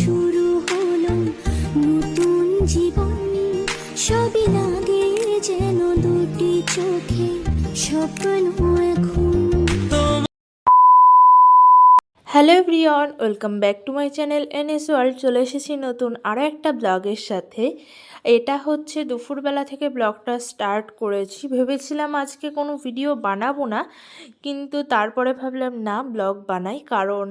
শুরু হলো নতুন জীবন। সবই লাগে যেন দুটি চোখে hello everyone, welcome back to my channel NS world. চলে এসেছি নতুন আরও একটা ব্লগের সাথে। এটা হচ্ছে দুপুরবেলা থেকে ব্লগটা স্টার্ট করেছি। ভেবেছিলাম আজকে কোনো ভিডিও বানাবো না, কিন্তু তারপরে ভাবলাম, না, ব্লগ বানাই। কারণ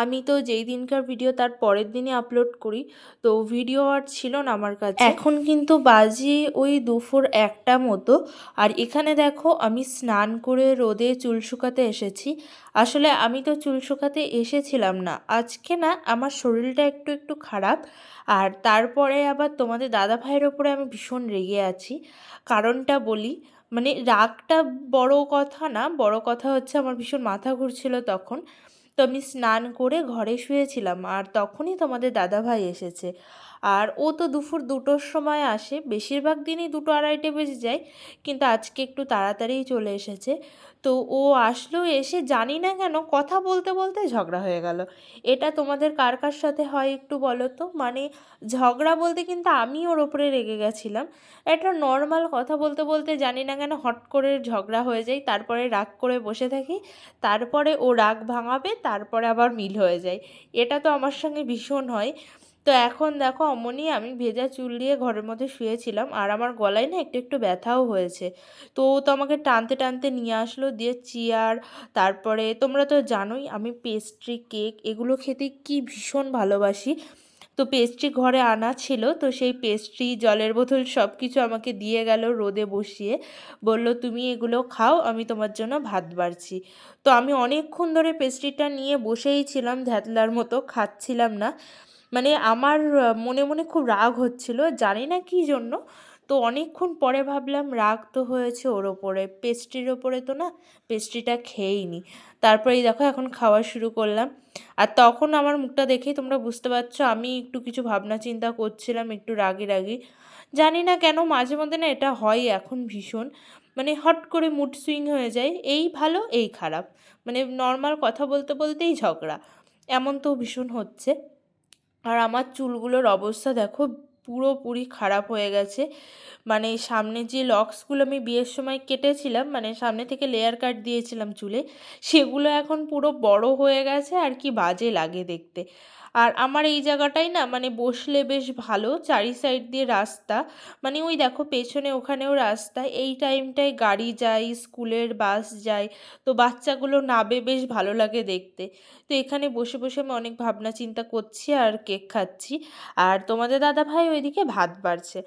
আমি তো যেই দিনকার ভিডিও তার পরের দিনই আপলোড করি, তো ভিডিও আর ছিল না আমার কাছে। এখন কিন্তু বাজে ওই দুপুর একটা মতো, আর এখানে দেখো আমি স্নান করে রোদে চুল শুকাতে এসেছি। আসলে আমি তো চুল শুকাতে এসেছিলাম না। আজকে না আমার শরীরটা একটু একটু খারাপ, আর তারপরে আবার তোমাদের দাদা ভাইয়ের ওপরে আমি ভীষণ রেগে আছি। কারণটা বলি মানে রাগটা বড় কথা না, বড় কথা হচ্ছে আমার ভীষণ মাথা ঘুরছিল তখন। তো আমি স্নান করে ঘরে শুয়েছিলাম আর তখনই তোমাদের দাদা ভাই এসেছে। আর ও তো দুপুর দুটোর সময় আসে। বেশিরভাগ দিনই দুটো আড়াইটে বেজে যায়, কিন্তু আজকে একটু তাড়াতাড়িই চলে এসেছে। তো ও আসলো, এসে জানি না কেন কথা বলতে বলতে ঝগড়া হয়ে গেল। এটা তোমাদের কার কার সাথে হয় একটু বলো তো? মানে ঝগড়া বলতে কিন্তু আমি ওর ওপরে রেগে গেছিলাম। একটা নর্মাল কথা বলতে বলতে জানি না কেন হট করে ঝগড়া হয়ে যায়, তারপরে রাগ করে বসে থাকি, তারপরে ও রাগ ভাঙাবে, তারপরে আবার মিল হয়ে যায়। এটা তো আমার সঙ্গে ভীষণ হয়। তো এখন দেখো অমনি আমি ভেজা চুল দিয়ে ঘরের মধ্যে শুয়েছিলাম আর আমার গলায় না একটু একটু ব্যথাও হয়েছে। তো ও তো আমাকে টানতে টানতে নিয়ে আসলো দিয়ে চেয়ার, তারপরে তোমরা তো জানোই আমি পেস্ট্রি কেক এগুলো খেতে কি ভীষণ ভালোবাসি। তো পেস্ট্রি ঘরে আনা ছিল তো সেই পেস্ট্রি জলের বোতল সব কিছু আমাকে দিয়ে গেল রোদে বসিয়ে। বলল, তুমি এগুলো খাও, আমি তোমার জন্য ভাত বাড়ছি। তো আমি অনেকক্ষণ ধরে পেস্ট্রিটা নিয়ে বসেই ছিলাম ধ্যাতলার মতো, খাচ্ছিলাম না। মানে আমার মনে মনে খুব রাগ হচ্ছিল, জানি না কী জন্য। তো অনেকক্ষণ পরে ভাবলাম, রাগ তো হয়েছে ওর ওপরে পেস্ট্রির ওপরে তো না পেস্ট্রিটা খেয়েই খেয়েইনি। তারপরেই দেখো এখন খাওয়া শুরু করলাম। আর তখন আমার মুখটা দেখেই তোমরা বুঝতে পারছ, আমি একটু কিছু ভাবনা চিন্তা করছিলাম, একটু রাগি রাগি। জানি না কেন, মাঝে মধ্যে না এটা হয় এখন ভীষণ। মানে হট করে মুড সুইং হয়ে যায়, এই ভালো, এই খারাপ। মানে নর্মাল কথা বলতে বলতেই ঝগড়া। এমন তো ভীষণ হচ্ছে। আর আমার চুলগুলোর অবস্থা দেখো পুরোপুরি খারাপ হয়ে গেছে। মানে সামনে যে লক্সগুলো আমি বিয়ের সময় কেটেছিলাম মানে সামনে থেকে লেয়ার কাট দিয়েছিলাম চুলে, সেগুলো এখন পুরো বড় হয়ে গেছে, আর কি বাজে লাগে দেখতে। আর আমার এই জায়গাটাই না মানে বসলে বেশ ভালো, চারি সাইড দিয়ে রাস্তা। মানে ওই দেখো পেছনে ওখানেও রাস্তা, এই টাইমটায় গাড়ি যায়, স্কুলের বাস যায়, তো বাচ্চাগুলো নাবে বেশ ভালো লাগে দেখতে। তো এখানে বসে বসে আমি অনেক ভাবনা চিন্তা করছি আর কেক খাচ্ছি। আর তোমাদের দাদা ভাই ওইদিকে ভাত বাড়ছে।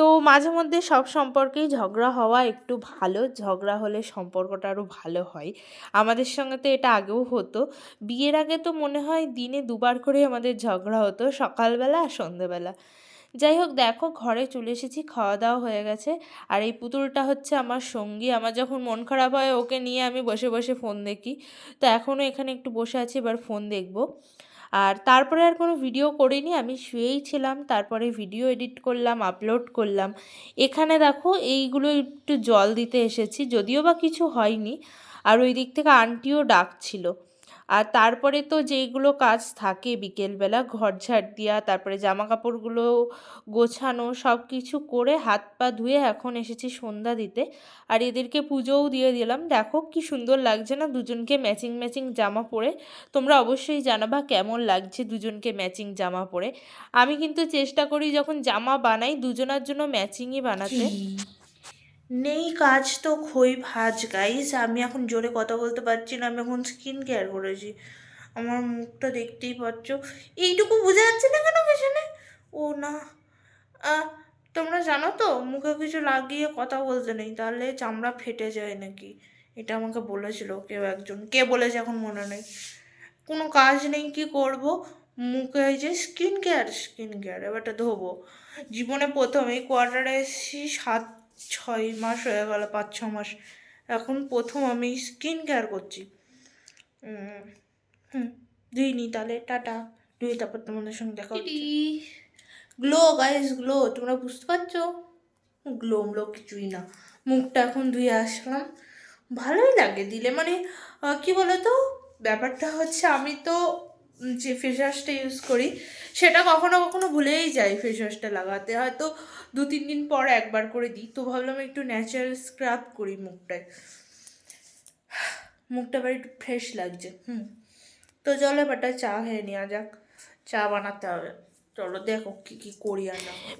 তো মাঝে মধ্যে সব সম্পর্কেই ঝগড়া হওয়া একটু ভালো। ঝগড়া হলে সম্পর্কটা আরও ভালো হয়। আমাদের সঙ্গে তো এটা আগেও হতো। বিয়ের আগে তো মনে হয় দিনে দুবার করে আমাদের ঝগড়া হতো, সকালবেলা আর সন্ধেবেলা। যাই হোক, দেখো ঘরে চলে এসেছি, খাওয়া দাওয়া হয়ে গেছে। আর এই পুতুলটা হচ্ছে আমার সঙ্গী। আমার যখন মন খারাপ হয় ওকে নিয়ে আমি বসে বসে ফোন দেখি। তো এখনও এখানে একটু বসে আছি, এবার ফোন দেখব। আর তারপরে আর কোনো ভিডিও করিনি, আমি শুয়েই ছিলাম, তারপরে ভিডিও এডিট করলাম আপলোড করলাম। এখানে দেখো এইগুলো একটু জল দিতে এসেছি, যদিও বা কিছু হয়নি, আর ওই দিক থেকে আন্টিও ডাকছিল। আর তারপরে তো যেইগুলো কাজ থাকে বিকেলবেলা ঘর ঝাড় দেওয়া তারপরে জামা কাপড়গুলো গোছানো সব কিছু করে হাত পা ধুয়ে এখন এসেছি সন্ধ্যা দিতে। আর এদেরকে পুজোও দিয়ে দিলাম। দেখো কি সুন্দর লাগছে না দুজনকে ম্যাচিং ম্যাচিং জামা পরে। তোমরা অবশ্যই জানাবা কেমন লাগছে দুজনকে ম্যাচিং জামা পরে। আমি কিন্তু চেষ্টা করি যখন জামা বানাই, দুজনার জন্য ম্যাচিংই বানাতে। নেই কাজ তো খই ভাজ গাইস আমি এখন জোরে কথা বলতে পারছি না, আমি এখন স্কিন কেয়ার করেছি। আমার মুখটা দেখতেই পাচ্ছ। এইটুকু বোঝা যাচ্ছে না কেন পেছনে? ও না। তোমরা জানো তো, মুখে কিছু লাগিয়ে কথা বলতে নেই, তাহলে চামড়া ফেটে যায় নাকি? এটা আমাকে বলেছিল কেউ একজন। কে বলেছে এখন মনে নেই। কোনো কাজ নেই, কি করব? মুখে যে স্কিন কেয়ার স্কিন কেয়ার এবারটা ধোবো। জীবনে প্রথম এই কোয়ার্টারে এসেছি সাত ছয় মাস হয়ে গেল পাঁচ ছ মাস। এখন প্রথম আমি স্কিন কেয়ার করছি। হুম ধুইনি তাহলে টাটা। ধুই তারপর তোমাদের সঙ্গে দেখা গ্লো গাইস গ্লো তোমরা বুঝতে পারছ? গ্লো গ্লো কিছুই না। মুখটা এখন ধুয়ে আসলাম। ভালোই লাগে দিলে। মানে কি বলো তো ব্যাপারটা হচ্ছে আমি তো যে ফেস ওয়াশটা ইউজ করি সেটা কখনো কখনো ভুলেই যাই ফেস ওয়াশটা লাগাতে। হয়তো দু, তিন দিন পর একবার করে দিই। তো ভাবলাম একটু ন্যাচারাল স্ক্রাব করি মুখটায়। মুখটা আবার একটু ফ্রেশ লাগছে, হুম। তো চলো বাটা চা খেয়ে নেওয়া যাক। চা বানাতে হবে।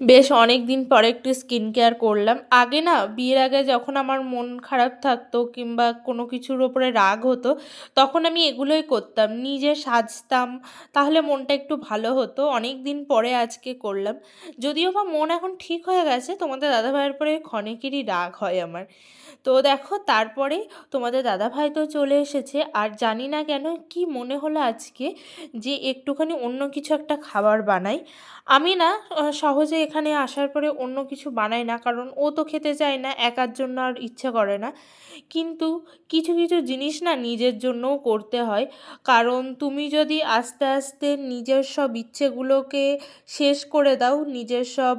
বেশ অনেক দিন পরে একটু স্কিন কেয়ার করলাম। আগে না, বিয়ের আগে যখন আমার মন খারাপ থাকতো কিংবা কোনো কিছুর ওপরে রাগ হতো, তখন আমি এগুলোই করতাম। নিজে সাজতাম, তাহলে মনটা একটু ভালো হতো। অনেক দিন পরে আজকে করলাম। যদিও বা মন এখন ঠিক হয়ে গেছে, তোমাদের দাদাভাইয়ের পরে ক্ষণিকেরই রাগ হয় আমার। তো দেখো তারপরে তোমাদের দাদাভাই তো চলে এসেছে। আর জানি না কেন কি মনে হলো আজকে যে একটুখানি অন্য কিছু একটা খাবার বানাই। আমি না সহজে এখানে আসার পরে অন্য কিছু বানাই না, কারণ ও তো খেতে চায় না, একার জন্য আর ইচ্ছে করে না। কিন্তু কিছু কিছু জিনিস না নিজের জন্যও করতে হয়। কারণ তুমি যদি আস্তে আস্তে নিজের সব ইচ্ছেগুলোকে শেষ করে দাও, নিজের সব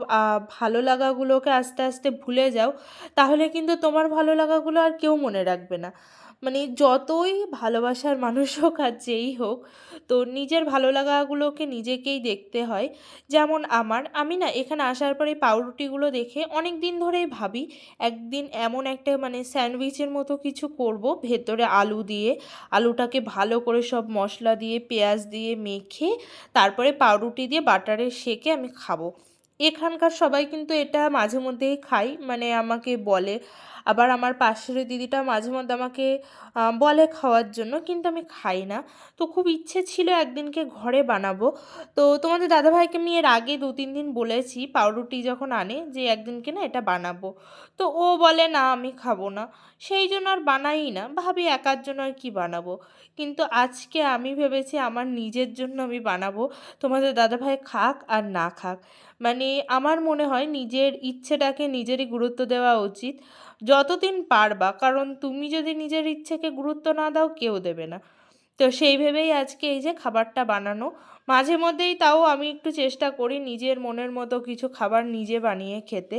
ভালো লাগাগুলোকে আস্তে আস্তে ভুলে যাও, তাহলে কিন্তু তোমার ভালো লাগাগুলো আর কেউ মনে রাখবে না। মানে যতই ভালোবাসার মানুষ হোক আর যেই হোক, তো নিজের ভালো লাগাগুলোকে নিজেকেই দেখতে হয়। যেমন আমার, আমি না এখানে আসার পরে পাউরুটিগুলো দেখে অনেক দিন ধরেই ভাবি, একদিন এমন একটা মানে স্যান্ডউইচের মতো কিছু করব ভেতরে আলু দিয়ে। আলুটাকে ভালো করে সব মশলা দিয়ে, পেঁয়াজ দিয়ে মেখে, তারপরে পাউরুটি দিয়ে বাটারে সেকে আমি খাব। এখানকার সবাই কিন্তু এটা মাঝে মধ্যেই খাই মানে আমাকে বলে। আবার আমার পাশের দিদিটা মাঝে মধ্যে আমাকে বলে খাওয়ার জন্য, কিন্তু আমি খাই না। তো খুব ইচ্ছে ছিল একদিনকে ঘরে বানাবো। তো তোমাদের দাদাভাইকে আমি এর আগে দু তিন দিন বলেছি, পাউরুটি যখন আনে যে একদিনকে না এটা বানাবো। তো ও বলে, না, আমি খাব না। সেই জন্য আর বানাই না, ভাবি একার জন্য আর কি বানাবো। কিন্তু আজকে আমি ভেবেছি আমার নিজের জন্য আমি বানাবো। তোমাদের দাদাভাই খাক আর না খাক। মানে আমার মনে হয় নিজের ইচ্ছেটাকে নিজেরই গুরুত্ব দেওয়া উচিত। যতদিন পারবা, কারণ তুমি যদি নিজের ইচ্ছেকে গুরুত্ব না দাও, কেউ দেবে না। তো সেই ভেবেই আজকে এই যে খাবারটা বানানো, মাঝে মধ্যেই তাও আমি একটু চেষ্টা করি নিজের মনের মতো কিছু খাবার নিজে বানিয়ে খেতে।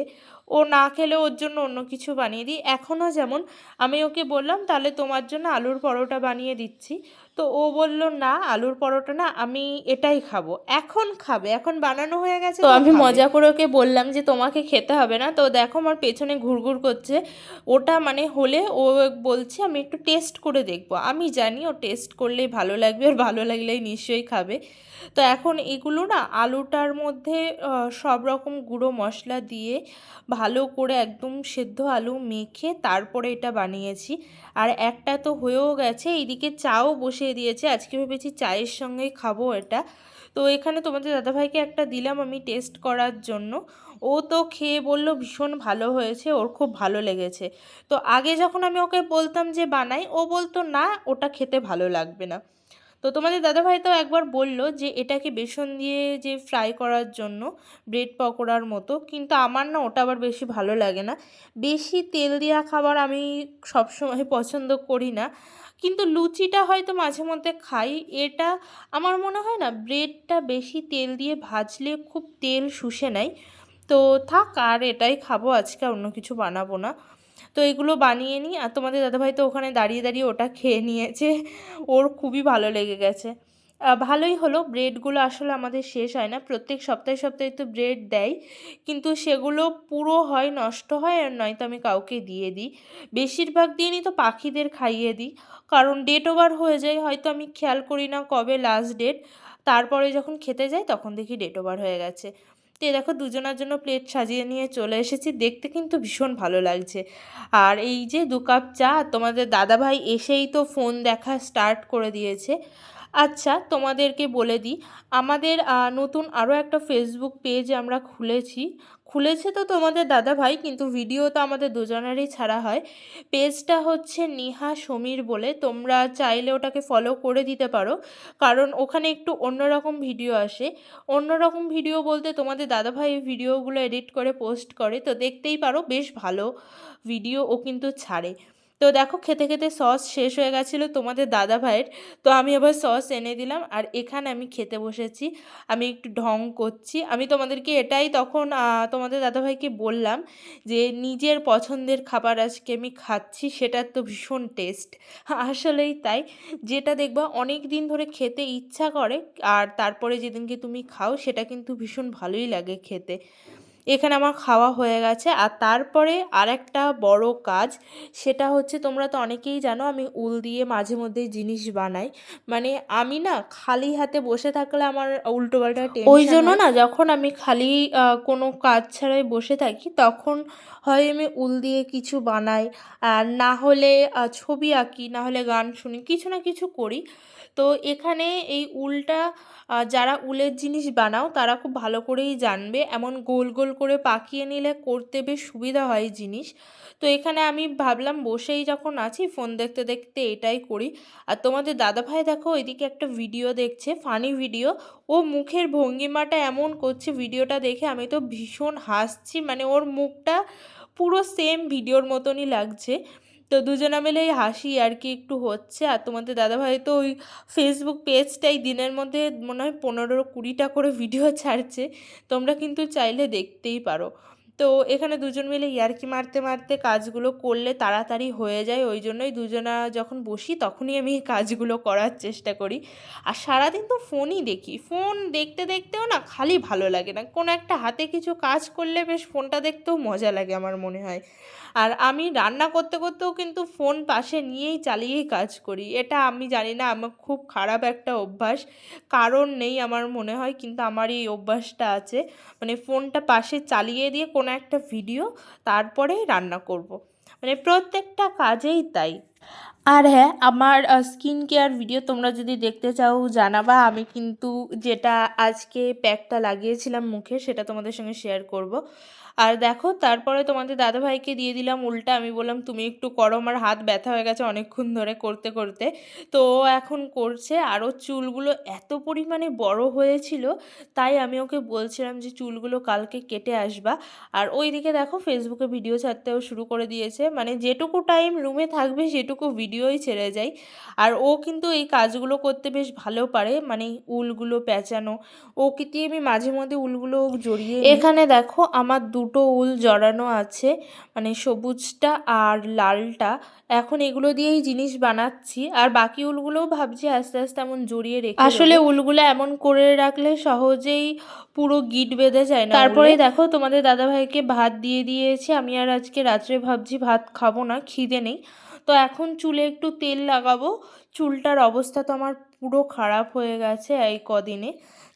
ও না খেলে ওর জন্য অন্য কিছু বানিয়ে দিই। এখনও যেমন আমি ওকে বললাম, তাহলে তোমার জন্য আলুর পরোটা বানিয়ে দিচ্ছি। তো ও বলল না আলুর পরোটা না আমি এটাই খাব। এখন খাবে এখন বানানো হয়ে গেছে তো আমি মজা করে ওকে বললাম যে তোমাকে খেতে হবে না। তো দেখো আমার পেছনে ঘুরঘুর করছে। ওটা মানে হলে ও বলছে আমি একটু টেস্ট করে দেখব। আমি জানি ও টেস্ট করলেই ভালো লাগবে আর ভালো লাগলেই নিশ্চয়ই খাবে। তো এখন এগুলো না আলুটার মধ্যে সব রকম গুঁড়ো মশলা দিয়ে ভালো করে একদম সেদ্ধ আলু মেখে তারপরে এটা বানিয়েছি। আর একটা তো হয়েও গেছে, এইদিকে চাও বসিয়ে দিয়েছে, আজকে ভেবেছি চায়ের সঙ্গেই খাব এটা। তো এখানে তোমাদের দাদাভাইকে একটা দিলাম আমি টেস্ট করার জন্য। ও তো খেয়ে বলল ভীষণ ভালো হয়েছে, ওর খুব ভালো লেগেছে। তো আগে যখন আমি ওকে বলতাম যে বানাই, ও বলতো না, ওটা খেতে ভালো লাগবে না। তো তোমাদের দাদাভাই তো একবার বলল যে, এটাকে বেসন দিয়ে যে ফ্রাই করার জন্য ব্রেড পকোড়ার মতো, কিন্তু আমার না ওটা আবার বেশি ভালো লাগে না। বেশি তেল দেওয়া খাবার আমি সবসময় পছন্দ করি না। কিন্তু লুচিটা হয়তো মাঝে মধ্যে খাই। এটা আমার মনে হয় না ব্রেডটা বেশি তেল দিয়ে ভাজলে খুব তেল শুষে নেয়। তো থাক, আর এটাই খাব, আজকে অন্য কিছু বানাবো না। তো এগুলো বানিয়ে নিই আর তোমাদের দাদাভাই তো ওখানে দাঁড়িয়ে দাঁড়িয়ে ওটা খেয়ে নিয়েছে। ওর খুবই ভালো লেগে গেছে। ভালোই হলো, ব্রেডগুলো আসলে আমাদের শেষ হয় না। প্রত্যেক সপ্তাহে সপ্তাহে তো ব্রেড দেয়, কিন্তু সেগুলো পুরো হয়, নষ্ট হয়, আর নয়তো আমি কাউকে দিয়ে দিই। বেশিরভাগ দিনই তো পাখিদের খাইয়ে দিই। কারণ ডেট ওভার হয়ে যায়, হয়তো আমি খেয়াল করি না কবে লাস্ট ডেট তারপরে যখন খেতে যাই, তখন দেখি ডেট ওভার হয়ে গেছে। তো দেখো দুজনার জন্য প্লেট সাজিয়ে নিয়ে চলে এসেছি। দেখতে কিন্তু ভীষণ ভালো লাগছে। আর এই যে দু কাপ চা, তোমাদের দাদাভাই এসেই তো ফোন দেখা স্টার্ট করে দিয়েছে। আচ্ছা তোমাদেরকে বলে দিই। আমাদের নতুন আরও একটা ফেসবুক পেজ আমরা খুলেছি। খুলেছে তো তোমাদের দাদাভাই, কিন্তু ভিডিও তো আমাদের দুজনেরই ছাড়া হয়। পেজটা হচ্ছে নেহা সমীর বলে। তোমরা চাইলে ওটাকে ফলো করে দিতে পারো। কারণ ওখানে একটু অন্যরকম ভিডিও আসে। অন্যরকম ভিডিও বলতে তোমাদের দাদাভাই ভিডিওগুলো এডিট করে পোস্ট করে। তো দেখতেই পারো, বেশ ভালো ভিডিও ও কিন্তু ছাড়ে। তো দেখো খেতে খেতে সস শেষ হয়ে গেছিল তোমাদের দাদা ভাইয়ের। তো আমি আবার সস এনে দিলাম আর এখানে আমি খেতে বসেছি। আমি একটু ঢং করছি। আমি তোমাদেরকে এটাই তখন তোমাদের দাদাভাইকে বললাম যে নিজের পছন্দের খাবার আজকে আমি খাচ্ছি, সেটার তো ভীষণ টেস্ট আসলেই তাই। যেটা দেখবা অনেক দিন ধরে খেতে ইচ্ছা করে, আর তারপরে যেদিনকে তুমি খাও, সেটা কিন্তু ভীষণ ভালোই লাগে খেতে। এখানে আমার খাওয়া হয়ে গেছে। আর তারপরে আরেকটা বড় কাজ সেটা হচ্ছে তোমরা তো অনেকেই জানো আমি উল দিয়ে মাঝে মধ্যেই জিনিস বানাই। মানে আমি না খালি হাতে বসে থাকলে আমার উল্টোপাল্টা ওই জন্য না যখন আমি খালি কোনো কাজ ছাড়াই বসে থাকি তখন হয় আমি উল দিয়ে কিছু বানাই। আর না হলে ছবি আঁকি না হলে গান শুনি কিছু না কিছু করি। তো এখানে এই উলটা যারা উলের জিনিস বানাও তারা খুব ভালো করেই জানবে। এমন গোল গোল করে পাকিয়ে নিলে করতে বেশ সুবিধা হয় জিনিস। তো এখানে আমি ভাবলাম বসেই যখন আছি ফোন দেখতে দেখতে এটাই করি। আর তোমাদের দাদাভাই দেখো ওইদিকে একটা ভিডিও দেখছে, ফানি ভিডিও। ও মুখের ভঙ্গিমাটা এমন করছে ভিডিওটা দেখে আমি তো ভীষণ হাসছি। মানে ওর মুখটা পুরো সেম ভিডিওর মতনই লাগছে। তো দুজনা মিলে এই হাসি আর কি একটু হচ্ছে। আর তোমাদের দাদাভাই তো ওই ফেসবুক পেজটাই দিনের মধ্যে মনে হয় পনেরো কুড়িটা করে ভিডিও ছাড়ছে। তোমরা কিন্তু চাইলে দেখতেই পারো। তো এখানে দুজন মিলে ইয়ার্কি মারতে মারতে কাজগুলো করলে তাড়াতাড়ি হয়ে যায়। ওই জন্যই দুজনা যখন বসি তখনই আমি কাজগুলো করার চেষ্টা করি। আর সারাদিন তো ফোনই দেখি। ফোন দেখতে, দেখতেও না খালি ভালো লাগে না। কোনো একটা হাতে কিছু কাজ করলে বেশ ফোনটা দেখতেও মজা লাগে আমার মনে হয়। আর আমি রান্না করতে, করতেও কিন্তু ফোন পাশে নিয়েই চালিয়েই কাজ করি। এটা আমি জানি না, আমার খুব খারাপ একটা অভ্যাস। কারণ নেই আমার মনে হয়, কিন্তু আমার এই অভ্যাসটা আছে। মানে ফোনটা পাশে চালিয়ে দিয়ে কোনো একটা ভিডিও তারপরে রান্না করব। মানে প্রত্যেকটা কাজেই তাই। আর হ্যাঁ আমার স্কিন কেয়ার ভিডিও তোমরা যদি দেখতে চাও, জানাবা। আমি কিন্তু যেটা আজকে প্যাকটা লাগিয়েছিলাম মুখে, সেটা তোমাদের সঙ্গে শেয়ার করব। আর দেখো, তারপরে তোমাদের দাদাভাইকে দিয়ে দিলাম উল্টা। আমি বললাম, তুমি একটু করো, আমার হাত ব্যথা হয়ে গেছে অনেকক্ষণ ধরে করতে করতে। তো ও এখন করছে। আরও চুলগুলো এত পরিমাণে বড় হয়েছিল, তাই আমি ওকে বলছিলাম যে, চুলগুলো কালকে কেটে আসবা। আর ওই দিকে দেখো ফেসবুকে ভিডিও ছাড়তেও শুরু করে দিয়েছে। মানে যেটুকু টাইম রুমে থাকবে, সেটুকু ভিডিওই ছেড়ে যায়। আর ও কিন্তু এই কাজগুলো করতে বেশ ভালো পারে। মানে উলগুলো প্যাঁচানো ওকে দিয়ে আমি মাঝে মধ্যে উলগুলো জড়িয়ে এখানে দেখো, আমার দুটো উল জড়ানো আছে মানে সবুজটা আর লালটা। এখন এগুলো দিয়েই জিনিস বানাচ্ছি। আর বাকি উলগুলোও ভাবছি আস্তে আস্তে এমন জড়িয়ে রেখে আসলে উলগুলো এমন করে রাখলে সহজেই পুরো গিট বেঁধে যায় না তারপরে দেখো তোমাদের দাদাভাইকে ভাত দিয়ে দিয়েছি। আমি আর আজকে রাত্রে ভাবছি ভাত খাব না খিদে নেই। তো এখন চুলে একটু তেল লাগাবো। চুলটার অবস্থা তো আমার পুরো খারাপ হয়ে গেছে এই কদিনে।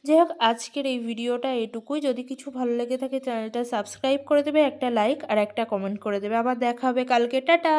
যাই হোক আজকের এই ভিডিওটা এটুকুই। যদি কিছু ভালো লেগে থাকে, চ্যানেলটা সাবস্ক্রাইব করে দেবে, একটা লাইক আর একটা কমেন্ট করে দেবে। আবার দেখা হবে কালকে। টাটা!